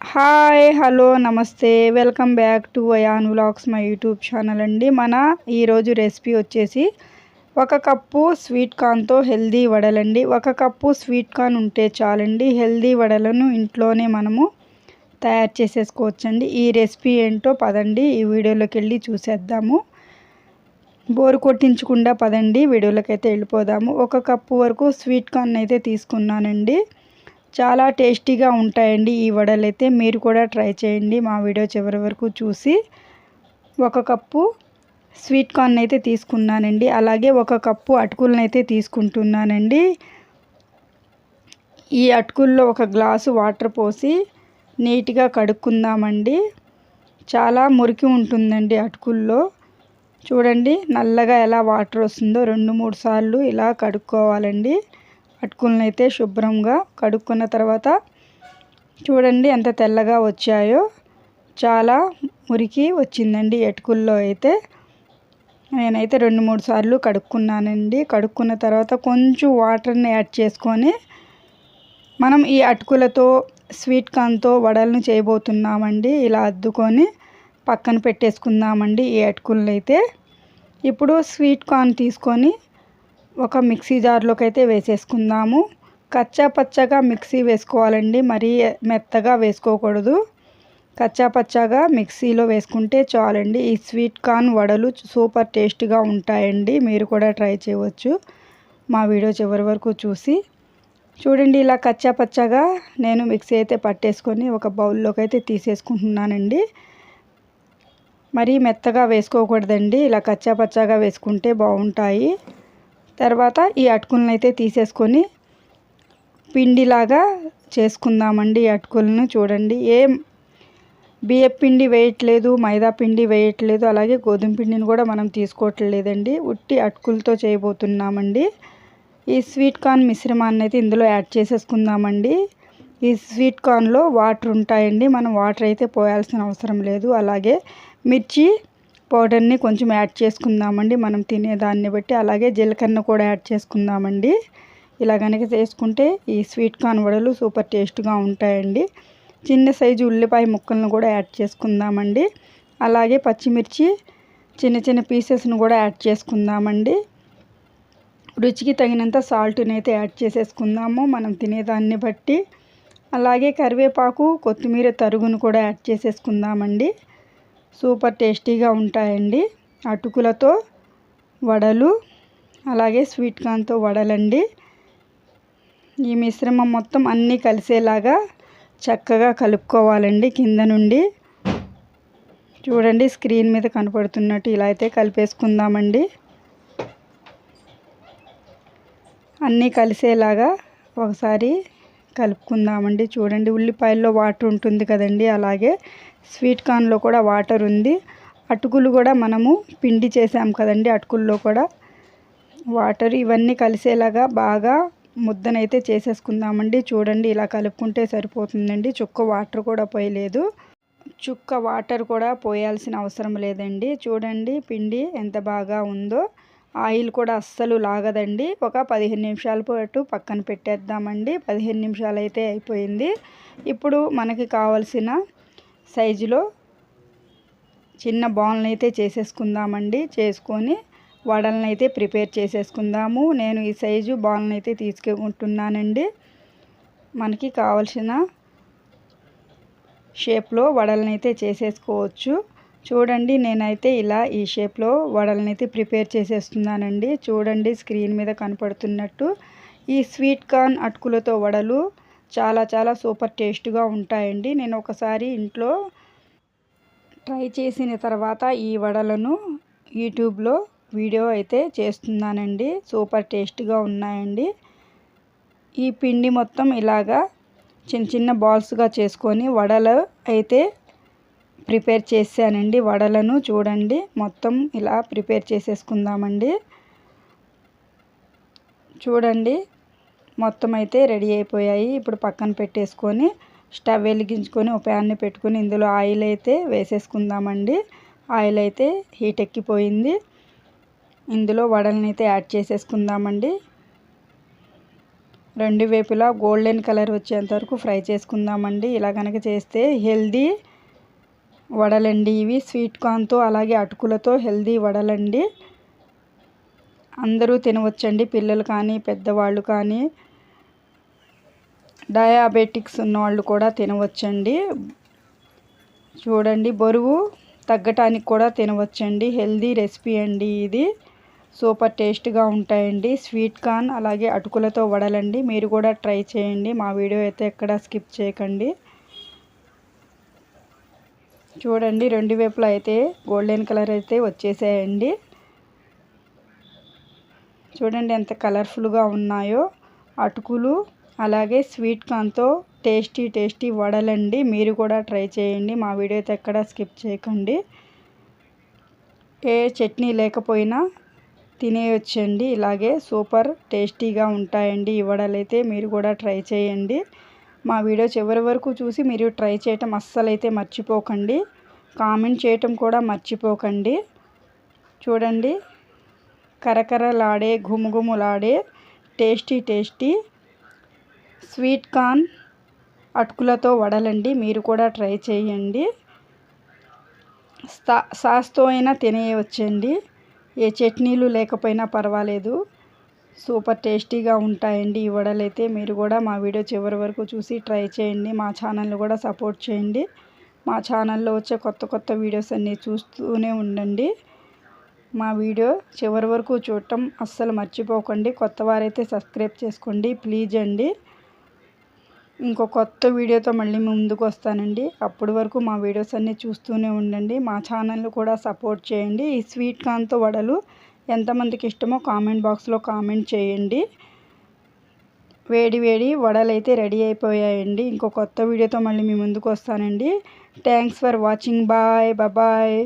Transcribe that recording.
Hi hello నమస్తే. Welcome back to Ayaan vlogs my YouTube channel అండి. మన ఈరోజు రెసిపీ వచ్చేసి ఒక కప్పు స్వీట్ కార్న్తో హెల్దీ వడలండి. ఒక కప్పు స్వీట్ కార్న్ ఉంటే చాలండి. హెల్దీ వడలను ఇంట్లోనే మనము తయారు చేసేసుకోవచ్చండి. ఈ రెసిపీ ఏంటో పదండి. ఈ వీడియోలోకి వెళ్ళి చూసేద్దాము. బోరు కొట్టించకుండా పదండి. వీడియోలోకి అయితే వెళ్ళిపోదాము. ఒక కప్పు వరకు స్వీట్ కార్న్ అయితే తీసుకున్నానండి. చాలా టేస్టీగా ఉంటాయండి ఈ వడలు అయితే. మీరు కూడా ట్రై చేయండి. మా వీడియో చివరి వరకు చూసి ఒక కప్పు స్వీట్ కార్న్ అయితే తీసుకున్నానండి. అలాగే ఒక కప్పు అటుకులనైతే తీసుకుంటున్నానండి. ఈ అటుకుల్లో ఒక గ్లాసు వాటర్ పోసి నీట్గా కడుక్కుందామండి. చాలా మురికి ఉంటుందండి అటుకుల్లో. చూడండి నల్లగా ఎలా వాటర్ వస్తుందో. రెండు మూడు సార్లు ఇలా కడుక్కోవాలండి. అటుకులను అయితే శుభ్రంగా కడుక్కున్న తర్వాత చూడండి ఎంత తెల్లగా వచ్చాయో. చాలా మురికి వచ్చిందండి అటుకుల్లో అయితే. నేనైతే రెండు మూడు సార్లు కడుక్కున్నానండి. కడుక్కున్న తర్వాత కొంచెం వాటర్ని యాడ్ చేసుకొని మనం ఈ అటుకులతో స్వీట్ కార్న్తో వడలను చేయబోతున్నామండి. ఇలా అద్దుకొని పక్కన పెట్టేసుకుందామండి ఈ అటుకులను అయితే ఇప్పుడు స్వీట్ కార్న్ తీసుకొని ఒక మిక్సీ జార్లోకి అయితే వేసేసుకుందాము. కచ్చా పచ్చగా మిక్సీ వేసుకోవాలండి. మరీ మెత్తగా వేసుకోకూడదు. కచ్చా పచ్చగా మిక్సీలో వేసుకుంటే చాలండి. ఈ స్వీట్ కార్న్ వడలు సూపర్ టేస్ట్గా ఉంటాయండి. మీరు కూడా ట్రై చేయవచ్చు. మా వీడియో చివరి వరకు చూసి చూడండి. ఇలా కచ్చా పచ్చగా నేను మిక్సీ అయితే పట్టేసుకొని ఒక బౌల్లోకి అయితే తీసేసుకుంటున్నానండి. మరీ మెత్తగా వేసుకోకూడదండి. ఇలా కచ్చా పచ్చగా వేసుకుంటే బాగుంటాయి. తర్వాత ఈ అటుకులను అయితే తీసేసుకొని పిండిలాగా చేసుకుందామండి ఈ అటుకులను చూడండి. ఏం బియ్యం పిండి వేయట్లేదు మైదా పిండి వేయట్లేదు అలాగే గోధుమ పిండిని కూడా మనం తీసుకోవట్లేదండి. ఉట్టి అటుకులతో చేయబోతున్నామండి. ఈ స్వీట్ కార్న్ మిశ్రమాన్ని అయితే ఇందులో యాడ్ చేసేసుకుందామండి. ఈ స్వీట్ కార్న్లో వాటర్ ఉంటాయండి. మనం వాటర్ అయితే పోయాల్సిన అవసరం లేదు. అలాగే మిర్చి పౌడర్ని కొంచెం యాడ్ చేసుకుందామండి. మనం తినేదాన్ని బట్టి అలాగే జీలకర్ర కూడా యాడ్ చేసుకుందామండి. ఇలా కనుక చేసుకుంటే ఈ స్వీట్ కార్న్ వడలు సూపర్ టేస్ట్గా ఉంటాయండి. చిన్న సైజు ఉల్లిపాయ ముక్కలను కూడా యాడ్ చేసుకుందామండి. అలాగే పచ్చిమిర్చి చిన్న చిన్న పీసెస్ను కూడా యాడ్ చేసుకుందామండి. రుచికి తగినంత సాల్ట్ని అయితే యాడ్ చేసేసుకుందాము మనం తినేదాన్ని బట్టి. అలాగే కరివేపాకు కొత్తిమీర తరుగును కూడా యాడ్ చేసేసుకుందామండి. సూపర్ టేస్టీగా ఉంటాయండి. అటుకులతో వడలు అలాగే స్వీట్ కార్న్తో వడలండి. ఈ మిశ్రమం మొత్తం అన్నీ కలిసేలాగా చక్కగా కలుపుకోవాలండి కింద నుండి. చూడండి స్క్రీన్ మీద కనపడుతున్నట్టు ఇలా అయితే కలిపేసుకుందామండి. అన్నీ కలిసేలాగా ఒకసారి కలుపుకుందామండి. చూడండి ఉల్లిపాయల్లో వాటర్ ఉంటుంది కదండి అలాగే స్వీట్ కార్న్లో కూడా వాటర్ ఉంది. అటుకులు కూడా మనము పిండి చేసాం కదండి అటుకుల్లో కూడా. వాటర్ ఇవన్నీ కలిసేలాగా బాగా ముద్దనైతే చేసేసుకుందామండి. చూడండి ఇలా కలుపుకుంటే సరిపోతుందండి. చుక్క వాటర్ కూడా పోయలేదు. చుక్క వాటర్ కూడా పోయాల్సిన అవసరం లేదండి. చూడండి పిండి ఎంత బాగా ఉందో. ఆయిల్ కూడా అస్సలు లాగదండి. ఒక పదిహేను నిమిషాల పాటు పక్కన పెట్టేద్దామండి. పదిహేను నిమిషాలు అయితే అయిపోయింది. ఇప్పుడు మనకి కావలసిన సైజులో చిన్న బాల్ని అయితే చేసేసుకుందామండి. చేసుకొని వడలను అయితే ప్రిపేర్ చేసేసుకుందాము. నేను ఈ సైజు బాల్ని అయితే తీసుకుంటున్నానండి. మనకి కావలసిన షేప్లో వడలను అయితే చేసేసుకోవచ్చు. చూడండి నేనైతే ఇలా ఈ షేప్లో వడలనైతే ప్రిపేర్ చేసేస్తున్నానండి. చూడండి స్క్రీన్ మీద కనపడుతున్నట్టు. ఈ స్వీట్ కార్న్ అటుకులతో వడలు చాలా చాలా సూపర్ టేస్ట్గా ఉంటాయండి. నేను ఒకసారి ఇంట్లో ట్రై చేసిన తర్వాత ఈ వడలను యూట్యూబ్లో వీడియో అయితే చేస్తున్నానండి. సూపర్ టేస్ట్గా ఉన్నాయండి. ఈ పిండి మొత్తం ఇలాగా చిన్న చిన్న బాల్స్గా చేసుకొని వడలు అయితే ప్రిపేర్ చేశానండి. వడలను చూడండి. మొత్తం ఇలా ప్రిపేర్ చేసేసుకుందామండి. చూడండి. మొత్తం అయితే రెడీ అయిపోయాయి. ఇప్పుడు పక్కన పెట్టేసుకొని స్టవ్ వెలిగించుకొని ఒక ప్యాన్ని పెట్టుకొని ఇందులో ఆయిల్ అయితే వేసేసుకుందామండి. ఆయిల్ అయితే హీట్ ఎక్కిపోయింది. ఇందులో వడలని అయితే యాడ్ చేసేసుకుందామండి. రెండు వైపులా గోల్డెన్ కలర్ వచ్చేంత వరకు ఫ్రై చేసుకుందామండి. ఇలా కనుక చేస్తే హెల్దీ వడలండి ఇవి. స్వీట్ కార్న్తో అలాగే అటుకులతో హెల్దీ వడలండి. అందరూ తినవచ్చండి. పిల్లలు కానీ పెద్దవాళ్ళు కానీ. డయాబెటిక్స్ ఉన్నవాళ్ళు కూడా తినవచ్చండి. చూడండి బరువు తగ్గటానికి కూడా తినవచ్చండి. హెల్దీ రెసిపీ అండి ఇది. సూపర్ టేస్ట్గా ఉంటాయండి. స్వీట్ కార్న్ అలాగే అటుకులతో వడలండి. మీరు కూడా ట్రై చేయండి. మా వీడియో అయితే ఎక్కడ స్కిప్ చేయకండి. చూడండి రెండు వైపులా అయితే గోల్డెన్ కలర్ అయితే వచ్చేసాయండి. చూడండి ఎంత కలర్ఫుల్గా ఉన్నాయో. అటుకులు అలాగే స్వీట్ కార్న్తో టేస్టీ టేస్టీ వడలండి. మీరు కూడా ట్రై చేయండి. మా వీడియో అయితే ఎక్కడ స్కిప్ చేయకండి. ఏ చట్నీ లేకపోయినా తినేయొచ్చండి. ఇలాగే సూపర్ టేస్టీగా ఉంటాయండి ఈ వడలైతే. మీరు కూడా ట్రై చేయండి. మా వీడియో చివరి వరకు చూసి మీరు ట్రై చేయటం అస్సలైతే మర్చిపోకండి. కామెంట్ చేయటం కూడా మర్చిపోకండి. చూడండి. కరకరలాడే ఘుమఘుములాడే టేస్టీ టేస్టీ స్వీట్ కార్న్ అటుకులతో వడలండి. మీరు కూడా ట్రై చేయండి. సాస్తో అయినా తినేయవచ్చండి. ఏ చట్నీలు లేకపోయినా పర్వాలేదు. సూపర్ టేస్టీగా ఉంటాయండి ఈ వడలైతే. మీరు కూడా మా వీడియో చివరి వరకు చూసి ట్రై చేయండి. మా ఛానల్ని కూడా సపోర్ట్ చేయండి. మా ఛానల్లో వచ్చే కొత్త కొత్త వీడియోస్ అన్నీ చూస్తూనే ఉండండి. మా వీడియో చివరి వరకు చూడటం అస్సలు మర్చిపోకండి. కొత్త వారైతే సబ్స్క్రైబ్ చేసుకోండి. ప్లీజ్ అండి. ఇంకో కొత్త వీడియోతో మళ్ళీ ముందుకు వస్తానండి అప్పటి వరకు మా వీడియోస్ అన్నీ చూస్తూనే ఉండండి. మా ఛానల్ని కూడా సపోర్ట్ చేయండి. ఈ స్వీట్ కార్న్తో వడలు ఎంతమందికి ఇష్టమో కామెంట్ బాక్స్లో కామెంట్ చేయండి. వేడి వేడి వడలు అయితే రెడీ అయిపోయాయండి. ఇంకో కొత్త వీడియోతో మళ్ళీ మీ ముందుకు వస్తానండి thanks for watching. Bye. Bye